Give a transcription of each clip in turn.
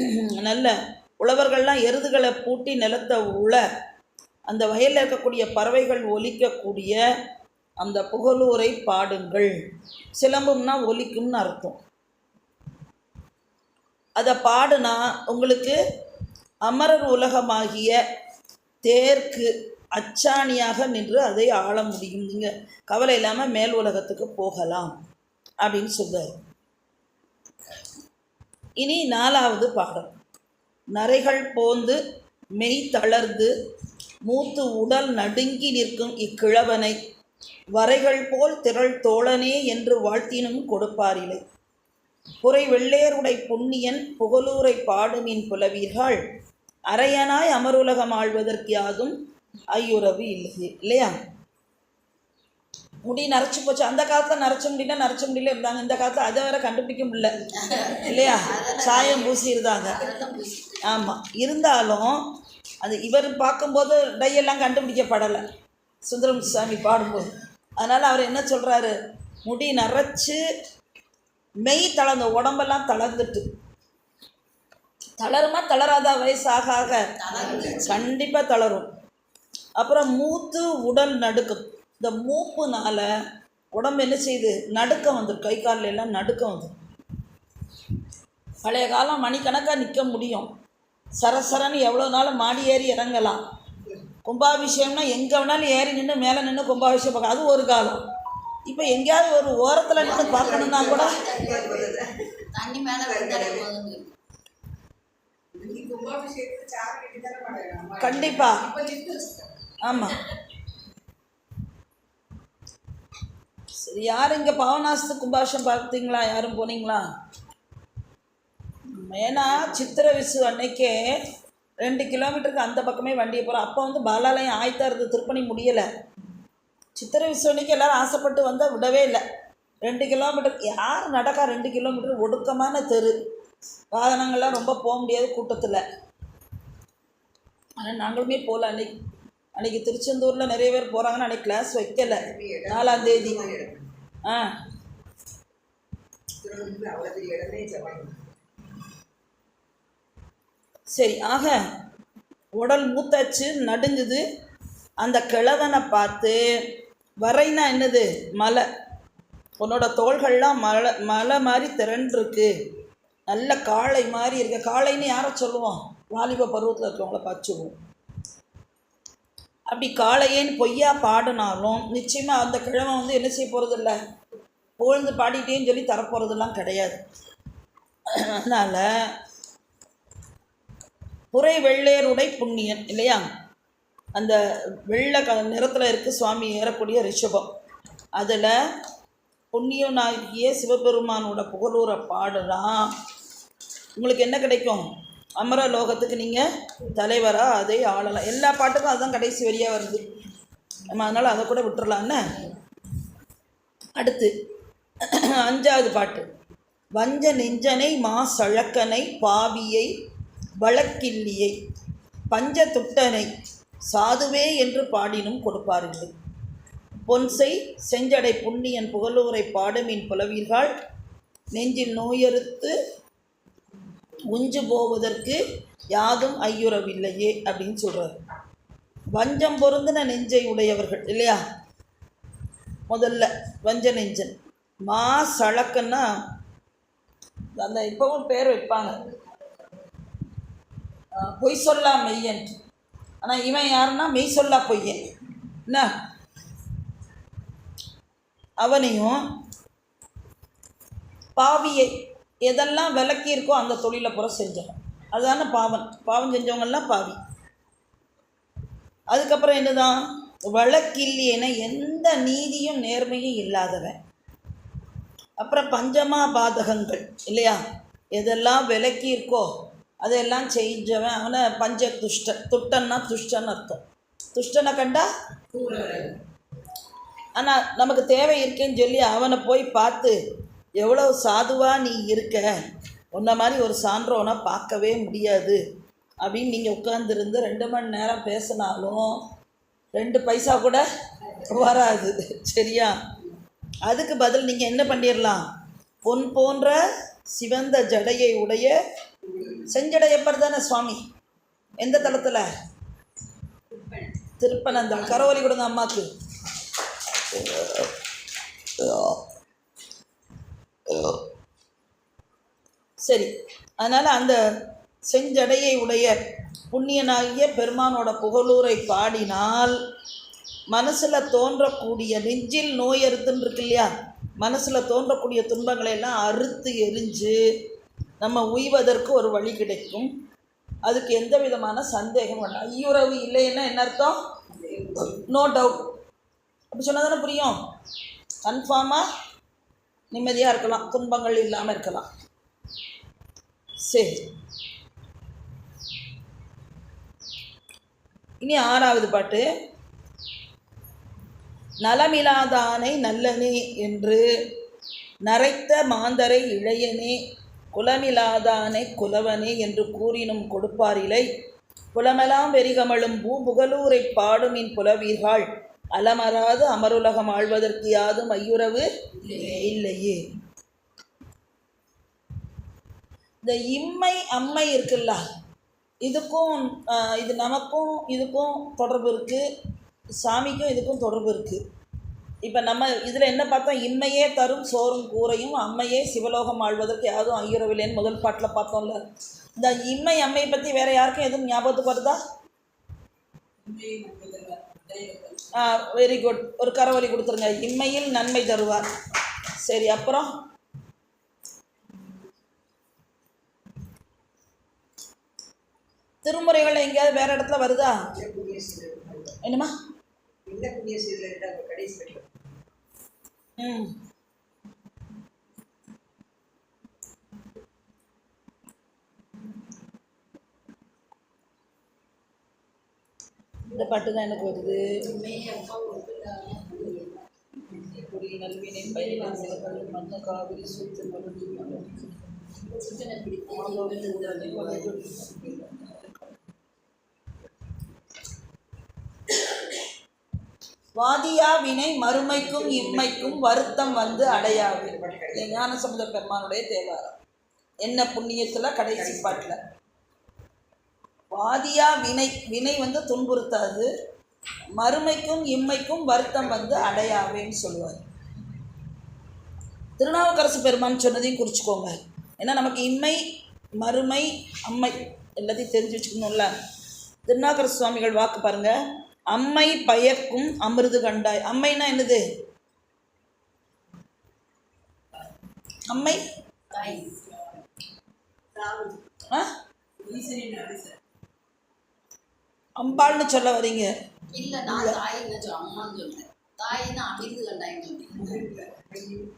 நல்ல உழவர்கள்லாம் எருதுகளை பூட்டி நிலத்தை உழ அந்த வயலில் இருக்கக்கூடிய பறவைகள் ஒலிக்கக்கூடிய அந்த புகழூரை பாடுங்கள். சிலம்பும்னா ஒலிக்கும்னு அர்த்தம். அதை பாடுனா உங்களுக்கு அமரர் உலகமாகிய தேர்க்கு அச்சாணியாக நின்று அதை ஆள முடியும். நீங்கள் கவலை இல்லாமல் மேல் உலகத்துக்கு போகலாம் அப்படின்னு சொல்றாரு. இனி நாலாவது பாடம். நரைகள் போந்து மெய் தளர்ந்து மூத்து உடல் நடுங்கி நிற்கும் இக்கிழவனை. வரைகள் போல் திரள் தோழனே என்று வாழ்த்தினும் கொடுப்பாரில்லை புரை வெள்ளேருடை புண்ணியன் புகலூரை பாடுமின் புலவீர்கள். அரையனாய் அமருலகம் ஆழ்வதற்கு யாதும் ஐயுறவு இல்லை இல்லையா? முடி நரைச்சு போச்சு. அந்த காலத்தில் நரைச்ச முடியல நரைச்ச முடியல இருந்தாங்க. இந்த காலத்தில் அதை வேற கண்டுபிடிக்க முடியல. இல்லையா? சாயம் பூசி இருந்தாங்க ஆமாம் இருந்தாலும் அது இவர் பார்க்கும்போது டையெல்லாம் கண்டுபிடிக்கப்படலை. சுந்தரம் சாமி பாடும்போது. அதனால் அவர் என்ன சொல்கிறாரு முடி நரைச்சு மெய் தளர்ந்த உடம்பெல்லாம் தளர்ந்துட்டு. தளருமா? தளராதா? வயசு ஆக ஆக. கண்டிப்பாக தளரும். அப்புறம் மூத்து உடல் நடுக்கம். இந்த மூப்புனால உடம்பு என்ன செய்யுது? நடுக்கம் வந்துடும் கை கால்ல எல்லாம் நடுக்கம் வந்துடும் பழைய காலம் மணிக்கணக்காக நிற்க முடியும். சரசரன்னு எவ்வளோ நாள் மாடி ஏறி இறங்கலாம். கும்பாபிஷேகம்னா எங்கே வேணாலும் ஏறி நின்று மேலே நின்று கும்பாபிஷேகம் பார்க்க அது ஒரு காலம். இப்போ எங்கேயாவது ஒரு ஓரத்தில் நின்று பார்க்கணுன்னா கூட தண்ணி மேல விழுந்தாலே போதும். கண்டிப்பா. ஆமாம் சரி யார் இங்கே பாவநாசத்து கும்பாஷம் பார்த்தீங்களா? யாரும் போனீங்களா? ஏன்னா சித்திர விசு அன்னைக்கே ரெண்டு கிலோமீட்டருக்கு அந்த பக்கமே வண்டியை போகிறோம் அப்போ வந்து பாலாலயம் ஆயத்தா இருந்து திருப்பணி முடியலை. சித்திர விசு அன்னைக்கு எல்லோரும் ஆசைப்பட்டு வந்தால் விடவே இல்லை. ரெண்டு கிலோமீட்டர் யார் நடக்கா ரெண்டு கிலோமீட்டர் ஒடுக்கமான தெரு. வாகனங்கள்லாம் ரொம்ப போக முடியாது கூட்டத்தில். ஆனால் நாங்களுமே போகல அன்னைக்கு. அன்னைக்கு திருச்செந்தூரில் நிறைய பேர் போகிறாங்கன்னு அன்னைக்கு கிளாஸ் வைக்கல. நாலாம் தேதி. ஆ. சரி ஆக உடல் மூத்தாச்சு நடுங்குது. அந்த கிழவனை பார்த்து வரைனா என்னது? மலை. உன்னோட தோள்கள்லாம் மலை மலை மாதிரி திரண்டிருக்கு. நல்ல காளை மாதிரி இருக்க. காளைன்னு யாரை சொல்லுவோம்? வாலிப பருவத்தில் இருக்கிறவங்கள பார்த்துருவோம் அப்படி காலையேன்னு பொய்யா பாடினாலும் நிச்சயமாக அந்த கிழமை வந்து என்ன செய்ய போகிறதில்ல புகழ்ந்து பாடிட்டேன்னு சொல்லி தரப்போகிறதெல்லாம் கிடையாது. அதனால் புரை வெள்ளேருடை புண்ணியன் இல்லையா? அந்த வெள்ளை க நிறத்தில் இருக்குது சுவாமி ஏறக்கூடிய ரிஷபம். அதில் புண்ணியனாகிய சிவபெருமானோட புகழூரை பாடுறான். உங்களுக்கு என்ன கிடைக்கும்? அமர லோகத்துக்கு நீங்கள் தலைவராக அதை ஆளலாம். எல்லா பாட்டுக்கும் அதுதான் கடைசி வரியாக வருது. நம்ம அதனால் அதை கூட விட்டுறலான்னு அடுத்து அஞ்சாவது பாட்டு. வஞ்ச நெஞ்சனை மா சழக்கனை பாவியை வழக்கில்லியை பஞ்ச துட்டனை சாதுவே என்று பாடினும் கொடுப்பார்கள். பொன்சை செஞ்சடை புண்ணியன் புகழூரை பாடுமின் புலவீர்கள். நெஞ்சில் நோயறுத்து உஞ்சு போவதற்கு யாதும் ஐயுறவில்லையே அப்படின்னு சொல்கிறார் வஞ்சம் பொருந்தின நெஞ்சை உடையவர்கள் இல்லையா? முதல்ல வஞ்ச நெஞ்சன். மா சழக்குன்னா அந்த இப்போவும் பேர் வைப்பாங்க. பொய் சொல்லா மெய்யன். ஆனால் இவன் யாருன்னா மெய் சொல்லா பொய்யன். என்ன? அவனையும் பாவியை எதெல்லாம் விலக்கி இருக்கோ அந்த தொழிலை புற செஞ்சவன் அதுதானே பாவன் பாவம் செஞ்சவங்கெல்லாம் பாவி. அதுக்கப்புறம் என்னதான்? வழக்கில்லியன எந்த நீதியும் நேர்மையும் இல்லாதவன். அப்புறம் பஞ்சமா பாதகங்கள் இல்லையா? எதெல்லாம் விலக்கி இருக்கோ அதெல்லாம் செஞ்சவன். அவனை பஞ்ச துஷ்டன் துட்டன்னா துஷ்டன் அர்த்தம். துஷ்டனை கண்டா? ஆனால் நமக்கு தேவை இருக்கேன்னு சொல்லி அவனை போய் பார்த்து எவ்வளோ சாதுவாக நீ இருக்க? உன்ன மாதிரி ஒரு சான்றோனை பார்க்கவே முடியாது. அப்படின்னு நீங்கள் உட்காந்துருந்து ரெண்டு மணி நேரம் பேசினாலும் ரெண்டு பைசா கூட வராது. சரியா? அதுக்கு பதில் நீங்கள் என்ன பண்ணிடலாம் பொன் போன்ற சிவந்த ஜடையை உடைய செஞ்சடையப்பர் தானே சுவாமி? எந்த தளத்தில்? திருப்பனந்தாள் கரவலி கொடுங்க அம்மாக்கு. சரி. அதனால் அந்த செஞ்சடையை உடைய புண்ணியனாகிய பெருமானோட புகழூரை பாடினால் மனசில் தோன்றக்கூடிய நெஞ்சில் நோய் அறுத்துன்னு இருக்கு இல்லையா? மனசில் தோன்றக்கூடிய துன்பங்களை எல்லாம் அறுத்து எரிஞ்சு நம்ம உய்வதற்கு ஒரு வழி கிடைக்கும். அதுக்கு எந்த விதமான சந்தேகம் வேண்டாம். ஐயுறவு இல்லைன்னா என்ன அர்த்தம்? நோ டவுட் அப்படி சொன்னால் தானே புரியும் கன்ஃபார்மாக நிம்மதியாக இருக்கலாம். துன்பங்கள் இல்லாமல் இருக்கலாம். சரி. இனி ஆறாவது பாட்டு. நலமிலாதானை நல்லனே என்று நரைத்த மாந்தரை இளையனே குலமிலாதானை குலவனே என்று கூறினும் கொடுப்பாரிலை புலமெலாம் வெறிகமழும் பூம்புகலூரை பாடுமின் புலவீர்கள். அலமராது அமருலகம் ஆழ்வதற்கு யாதும் ஐயுறவு இல்லையே. இந்த இம்மை அம்மை இருக்குல்ல இதுக்கும் இது நமக்கும் இதுக்கும் தொடர்பு இருக்குது சாமிக்கும் இதுக்கும் தொடர்பு இருக்குது இப்போ நம்ம இதில் என்ன பார்த்தோம்? இம்மையே தரும் சோறும் கூரையும் அம்மையே சிவலோகம் ஆழ்வதற்கு யாரும் ஐயுறவில்லைன்னு முதல் பாட்டில் பார்த்தோம்ல. இந்த இம்மை அம்மையை பற்றி வேறு யாருக்கும் எதுவும் ஞாபகத்துக்கு வருதா? வெரி குட் ஒரு கரவொலி கொடுத்துருங்க. இம்மையில் நன்மை தருவார். சரி அப்புறம்? திருமுறைகள் எங்கேயாவது வேற இடத்துல வருதா? என்னம்மா? ம். பாட்டு தான் எனக்கு வருது. காவிரி வாதியா வினை மறுமைக்கும் இம்மைக்கும் வருத்தம் வந்து அடையாது. ஞான சமுத பெருமானுடைய தேவாரம். என்ன புண்ணியத்தில் கடைசி பாட்டில். வாதியா வினை வினை வந்து துன்புறுத்தாது. மறுமைக்கும் இம்மைக்கும் வருத்தம் வந்து அடையாவேன்னு சொல்லுவார். திருநாவுக்கரசு பெருமான் சொன்னதையும் குறிச்சுக்கோங்க. ஏன்னா நமக்கு இம்மை மறுமை அம்மை எல்லாத்தையும் தெரிஞ்சு வச்சுக்கணும்ல. திருநாவுக்கரசு சுவாமிகள் வாக்கு பாருங்க. அம்மை பயக்கும் அமிர்து கண்டாய். அம்மைனா என்னது? அம்மை? ஆ? அம்பாள்னு சொல்ல வரீங்க? இல்ல நான் தாயின்னு அம்மான்னு சொல்றேன். தாயின்னு அமிர்து கண்டாயின்னு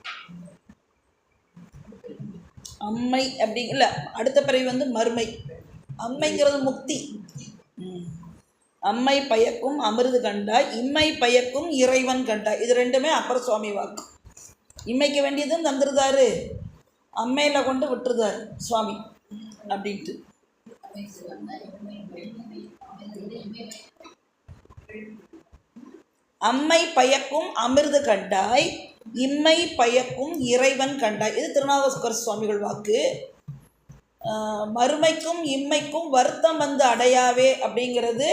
அம்மை அப்படி இல்லை அடுத்த பிறவி வந்து மறுமை. அம்மைங்கிறது முக்தி. அம்மை பயக்கும் அமிர்து கண்டாய் இம்மை பயக்கும் இறைவன் கண்டாய் இது ரெண்டுமே அப்பர் சுவாமி வாக்கு. இம்மைக்கு வேண்டியதும் தந்துருதாரு. அம்மையில் கொண்டு விட்டுருதாரு சுவாமி. அப்படின்ட்டு. அம்மை பயக்கும் அமிர்து கண்டாய் இம்மை பயக்கும் இறைவன் கண்டாய். இது திருநாவுக்கர சுவாமிகள் வாக்கு. மறுமைக்கும் இம்மைக்கும் வருத்தம் வந்து அடையாவே அப்படிங்கிறது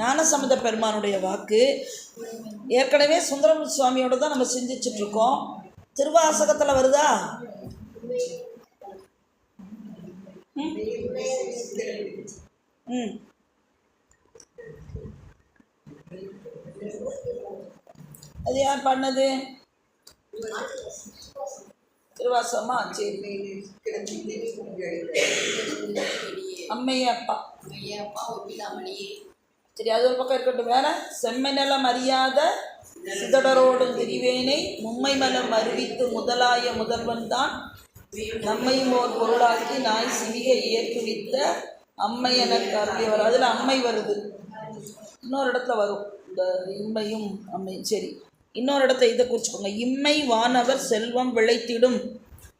ஞானசம்பந்த பெருமானுடைய வாக்கு. ஏற்கனவே சுந்தரம் சுவாமியோட தான் நம்ம சிந்திச்சுட்டு இருக்கோம். திருவாசகத்தில் வருதா? ம்? அது யார் பண்ணது? திருவாசமா சரி. அம்மையப்பா. ஐயப்பா ஒப்பிலாமணியே சரி அது ஒரு பக்கம் இருக்கட்டும். வேற? செம்மை நிலம் அறியாத சிதடரோடும் திரிவேனை மும்மை மலம் அறிவித்து முதலாய முதல்வன் தான் நம்மையும் ஓர் பொருளாக்கி நாய் சிவிகை ஏற்றுவித்த அம்மை எனக்கு அருளியவர் அதில் அம்மை வருது. இன்னொரு இடத்துல வரும். இந்த இம்மையும் அம்மை சரி. இன்னொரு இடத்த இதை குறிச்சுக்கோங்க. இம்மை வானவர் செல்வம் விளைத்திடும்.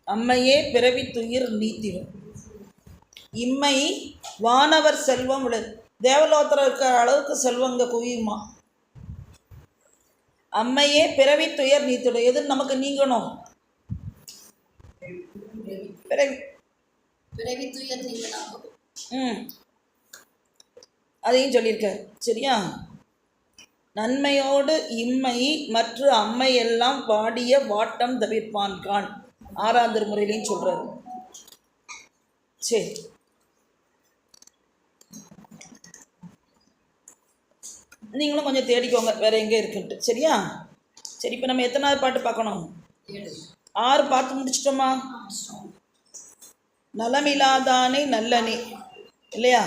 அம்மையே பிறவி துயிர் நீத்திடும். இம்மை வானவர் செல்வம் விளை தேவலோகத்தில் இருக்கிற அளவுக்கு செல்வம் இங்கே குவியுமா? அம்மையே பிறவி துயர் நீத்திடும். எது நமக்கு நீங்கணும்? பிறவி. பிறவி துயர் நீங்களாகும் ம். அதையும் சொல்லியிருக்கார். சரியா? நன்மையோடு இம்மை மற்ற அம்மை எல்லாம் வாடிய வாட்டம் தவிர்ப்பான் கான். ஆறாம் திருமுறையிலையும் சொல்றாரு. சரி நீங்களும் கொஞ்சம் தேடிக்கோங்க. வேற எங்கே இருக்குன்ட்டு. சரியா? சரி இப்போ நம்ம எத்தனாவது பாட்டு பார்க்கணும்? ஆறு பார்த்து முடிச்சிட்டோமா. நலமில்லாதானே நல்லனே இல்லையா?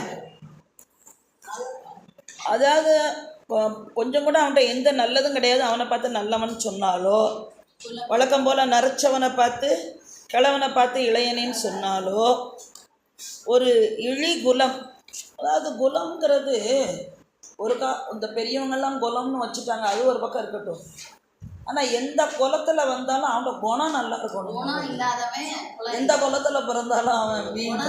அதாவது கொஞ்சம் கூட அவன்கிட்ட எந்த நல்லதும் கிடையாது. அவனை பார்த்து நல்லவன் சொன்னாலோ வழக்கம் போல் நரைச்சவனை பார்த்து கிழவனை பார்த்து இளையனேன்னு சொன்னாலோ ஒரு இழி குலம் அதாவது குலம்ங்கிறது ஒரு கா இந்த பெரியவங்கெல்லாம் குலம்னு வச்சுட்டாங்க. அது ஒரு பக்கம் இருக்கட்டும். ஆனால் எந்த குலத்தில் வந்தாலும் அவனோட குணம் நல்லா இருக்கணும் எந்த குலத்தில் பிறந்தாலும் அவன் இருக்கும்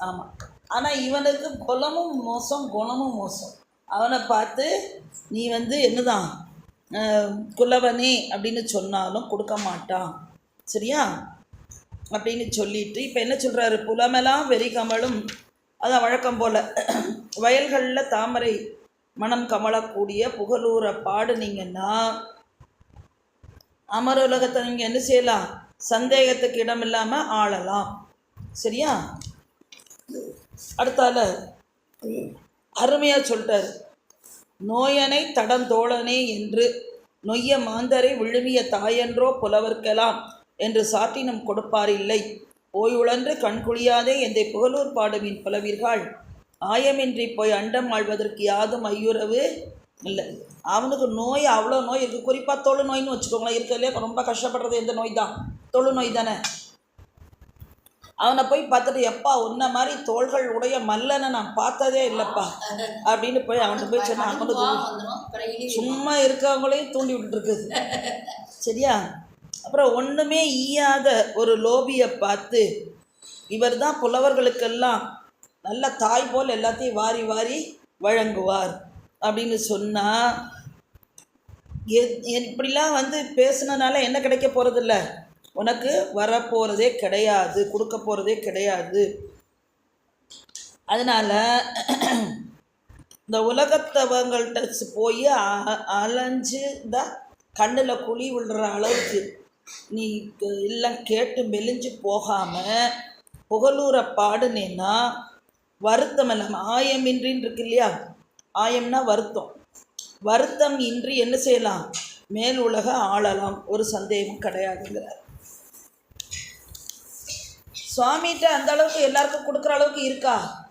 ஆமாம் ஆனால் இவனுக்கு குலமும் மோசம் குணமும் மோசம். அவனை பார்த்து நீ வந்து என்னதான் குலவனே அப்படின்னு சொன்னாலும் கொடுக்க மாட்டான். சரியா? அப்படின்னு சொல்லிட்டு இப்போ என்ன சொல்கிறாரு புலமெல்லாம் வெறி கமலும் அதான் வழக்கம் போல். வயல்களில் தாமரை மனம் கமலக்கூடிய புகழூரை பாடுனீங்கன்னா அமர உலகத்தை நீங்கள் என்ன செய்யலாம்? சந்தேகத்துக்கு இடம் இல்லாமல் ஆளலாம். சரியா? அடுத்தால அருமையாக சொல்லிட்டாரு நோயனை தடந்தோழனே என்று நொய்ய மாந்தரை விழுமிய தாயன்றோ புலவர்க்கெல்லாம் என்று சாட்டினம் கொடுப்பார் இல்லை. ஓயுழன்று கண்குழியாதே எந்தை புகழூர் பாடுவின் புலவீர்கள். ஆயமின்றி போய் அண்டம் ஆழ்வதற்கு யாதும் ஐயுறவு? இல்லை அவனுக்கு நோய் அவ்வளோ நோய் இருக்குது குறிப்பாக தொழு நோய்னு வச்சுக்கோங்களேன். இருக்கிறதுலே ரொம்ப கஷ்டப்படுறது எந்த நோய் தான்? தொழு நோய் தானே. அவனை போய் பார்த்துட்டு எப்பா உன்ன மாதிரி தோள்கள் உடைய மல்லனை நான் பார்த்ததே இல்லைப்பா. அப்படின்னு போய் அவன்கிட்ட போய் சொன்னா அவனுக்கு சும்மா இருக்கவங்களையும் தூண்டி விட்டுருக்குது சரியா? அப்புறம் ஒன்றுமே ஈயாத ஒரு லோபியை பார்த்து இவர் தான் புலவர்களுக்கெல்லாம் நல்ல தாய் போல் எல்லாத்தையும் வாரி வாரி வழங்குவார். அப்படின்னு சொன்னால் இப்படிலாம் வந்து பேசுனனால என்ன கிடைக்க போகிறதில்ல உனக்கு வரப்போகிறதே கிடையாது கொடுக்க போகிறதே கிடையாது. அதனால் இந்த உலகத்தவங்கள்ட்ட போய் அ- அலைஞ்சு தான் கண்ணில் குழி விழுற அளவுக்கு நீ எல்லாம் கேட்டு மெலிஞ்சு போகாமல் புகழூரை பாடுனேன்னா வருத்தம் இல்லாமல் ஆயமின்றின்னு இருக்கு இல்லையா? ஆயம்னா வருத்தம். வருத்தம் இன்றி என்ன செய்யலாம்? மேல் உலக ஆளலாம். ஒரு சந்தேகம் கிடையாதுங்கிறார். சுவாமிகிட்ட அந்த அளவுக்கு எல்லாருக்கும் கொடுக்குற அளவுக்கு இருக்கா?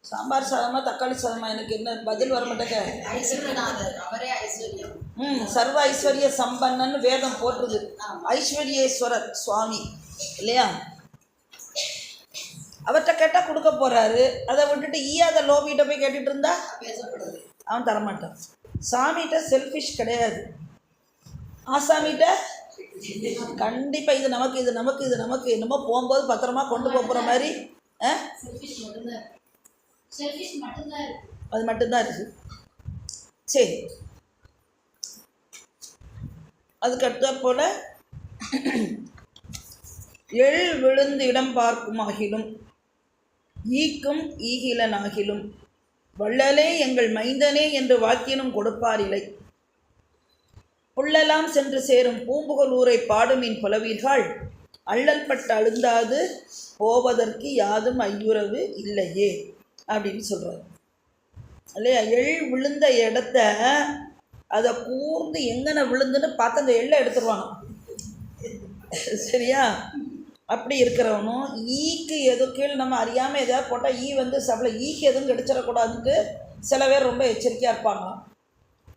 சாம்பார் சாதமா தக்காளி சாதமா எனக்கு என்ன பதில் வர மாட்டேங்க. ம் சர்வ ஐஸ்வர்ய சம்பன்னன்னு வேதம் போட்டுருது ஐஸ்வர்யேஸ்வரர் சுவாமி. இல்லையா? அவர்கிட்ட கேட்டால் கொடுக்க போறாரு. அதை விட்டுட்டு ஈயாத லோபிகிட்ட போய் கேட்டுட்டு இருந்தா பேசப்படுது அவன் தரமாட்டான். சாமிகிட்ட செல்ஃபிஷ் கிடையாது. ஆசாமிகிட்ட கண்டிப்பாக இது நமக்கு இது நமக்கு இது நமக்கு. என்னமோ போகும்போது பத்திரமா கொண்டு போக போகிற மாதிரி ஆ? அது மட்டும்தான் இருக்கு. சரி. அதுக்கு அடுத்த போல எள் விழுந்து இடம் பார்க்குமாகிலும் ஈக்கும் ஈகிலனாகிலும். வள்ளலே எங்கள் மைந்தனே என்று வாக்கினும் கொடுப்பாரில்லை. புள்ளலாம் சென்று சேரும் பூம்புகலூரை பாடுமின் புலவீர்கள். அள்ளல் பட்டு அழுந்தாது போவதற்கு யாதும் ஐயுறவு இல்லையே அப்படின்னு சொல்கிறார் இல்லையா எள் விழுந்த இடத்த அதை கூர்ந்து எங்கன விழுந்துன்னு பார்த்து அந்த எள்ளை எடுத்துருவாங்க சரியா? அப்படி இருக்கிறவனும் ஈக்கு எது கீழே நம்ம அறியாமல் எதாவது போட்டால் ஈ வந்து சபல ஈக்கு எதுவும் கிடைச்சிடக்கூடாதுன்ட்டு சில பேர் ரொம்ப எச்சரிக்கையாக இருப்பாங்களாம்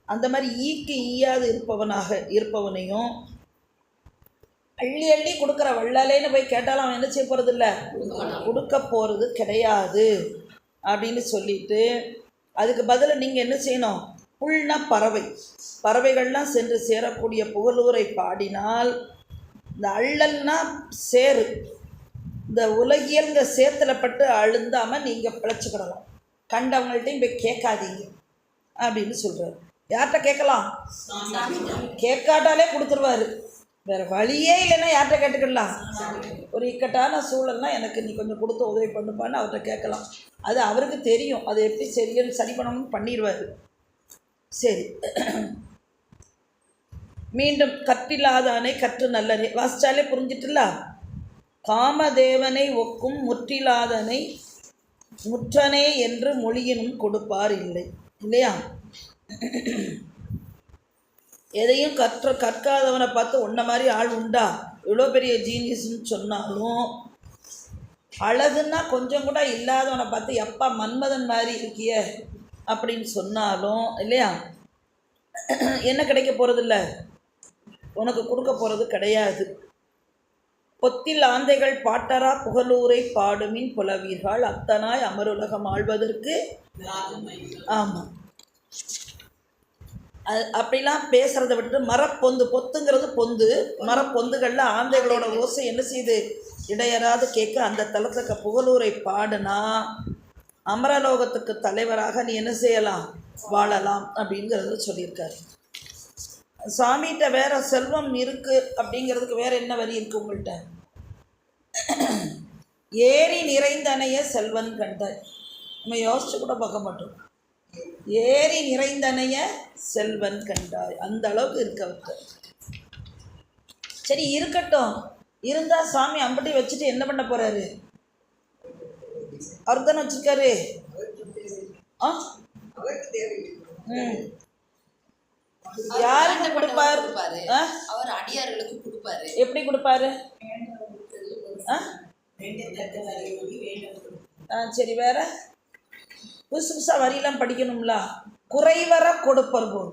அந்த மாதிரி ஈக்கு ஈயாது இருப்பவனாக இருப்பவனையும் அள்ளி அள்ளி கொடுக்குற வள்ளலேன்னு போய் கேட்டாலும் அவன் என்ன செய்ய போகிறது இல்லை கொடுக்க போகிறது கிடையாது அப்படின்னு சொல்லிட்டு அதுக்கு பதில் நீங்கள் என்ன செய்யணும்? புல்னா பறவை. பறவைகள்லாம் சென்று சேரக்கூடிய புகழூரை பாடினால் இந்த அள்ளல்னா சேரு இந்த உலகியல்ங்க சேத்துல பட்டு அழுந்தாமல் நீங்கள் பிழைச்சிக்கிடலாம். கண்டவங்கள்ட்டையும் போய் கேட்காதீங்க அப்படின்னு சொல்கிறாரு யார்கிட்ட கேட்கலாம்? கேட்காட்டாலே கொடுத்துருவாரு. வேற வழியே இல்லைன்னா யார்கிட்ட கேட்டுக்கலாம் ஒரு இக்கட்டான சூழல்னா எனக்கு நீ கொஞ்சம் கொடுத்து உதவி பண்ணுப்பான்னு அவர்கிட்ட கேட்கலாம். அது அவருக்கு தெரியும். அது எப்படி சரின்னு சரி பண்ணணும்னு பண்ணிடுவார். சரி. மீண்டும் கற்றில்லாதானை கற்று நல்லதே. வாசிச்சாலே புரிஞ்சிட்டுல? காமதேவனை ஒக்கும் முற்றிலாதனை முற்றனே என்று மொழியினும் கொடுப்பார் இல்லை. இல்லையா? எதையும் கற்ற கற்காதவனை பார்த்து உன்ன மாதிரி ஆள் உண்டா? இவ்வளோ பெரிய ஜீனியஸ்ன்னு சொன்னாலும் அழகுன்னா கொஞ்சம் கூட இல்லாதவனை பார்த்து எப்பா மன்மதன் மாதிரி இருக்கிய? அப்படின்னு சொன்னாலும் இல்லையா? என்ன கிடைக்க போகிறதில்ல உனக்கு கொடுக்க போகிறது கிடையாது. பொத்தில் ஆந்தைகள் பாட்டரா புகழூரை பாடுமின் புலவீர்கள். அத்தனாய் அமருலகம் ஆள்வதற்கு ஆமாம் அது அப்படிலாம் பேசுகிறத விட்டு மரப்பொந்து பொத்துங்கிறது பொந்து. மரப்பொந்துகளில் ஆந்தைகளோட ஓசை என்ன செய்யுது இடையராது கேட்க அந்த தளத்துக்கு புகழூரை பாடுனா அமரலோகத்துக்கு தலைவராக நீ என்ன செய்யலாம்? வாழலாம் அப்படிங்கிறத சொல்லியிருக்காரு. சாமிகிட்ட வேற செல்வம் இருக்கு அப்படிங்கிறதுக்கு வேற என்ன வரி இருக்கு உங்கள்கிட்ட ஏரி நிறைந்தனைய செல்வன் கண்டாய். நம்ம யோசிச்சு கூட பார்க்க மாட்டோம். ஏரி நிறைந்தனைய செல்வன் கண்டாய். அந்த அளவுக்கு இருக்கு அவர்கிட்ட. சரி இருக்கட்டும். இருந்தா சாமி அம்பட்டி வச்சுட்டு என்ன பண்ண போறாரு? அவர் தானே வச்சிருக்காரு. ஆ? ம். யாருக்கு கொடுப்பார்? அவர் அடியார்களுக்கு கொடுப்பாரு. எப்படி கொடுப்பாரு? ஆ? சரி வேற? புதுசு புதுசாக வரியெல்லாம் படிக்கணும்ல. குறைவர கொடுப்பர் போல்